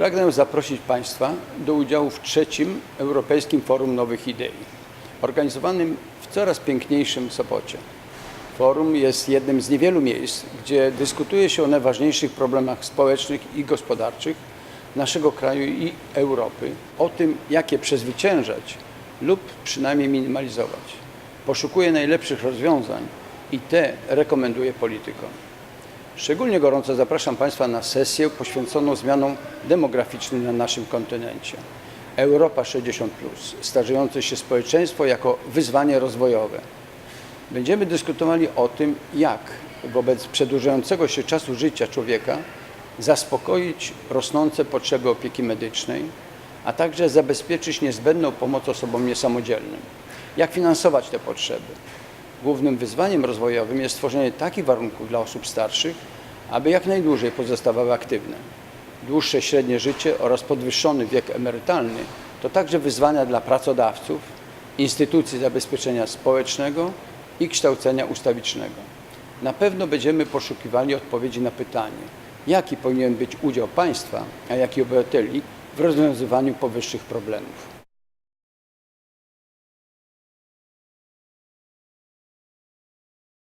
Pragnę zaprosić Państwa do udziału w trzecim Europejskim Forum Nowych Idei, organizowanym w coraz piękniejszym Sopocie. Forum jest jednym z niewielu miejsc, gdzie dyskutuje się o najważniejszych problemach społecznych i gospodarczych naszego kraju i Europy, o tym, jak je przezwyciężać lub przynajmniej minimalizować. Poszukuje najlepszych rozwiązań i te rekomenduje politykom. Szczególnie gorąco zapraszam Państwa na sesję poświęconą zmianom demograficznym na naszym kontynencie. Europa 60, starzejące się społeczeństwo jako wyzwanie rozwojowe. Będziemy dyskutowali o tym, jak wobec przedłużającego się czasu życia człowieka zaspokoić rosnące potrzeby opieki medycznej, a także zabezpieczyć niezbędną pomoc osobom niesamodzielnym. Jak finansować te potrzeby? Głównym wyzwaniem rozwojowym jest stworzenie takich warunków dla osób starszych, aby jak najdłużej pozostawały aktywne. Dłuższe średnie życie oraz podwyższony wiek emerytalny to także wyzwania dla pracodawców, instytucji zabezpieczenia społecznego i kształcenia ustawicznego. Na pewno będziemy poszukiwali odpowiedzi na pytanie, jaki powinien być udział państwa, a jaki obywateli w rozwiązywaniu powyższych problemów.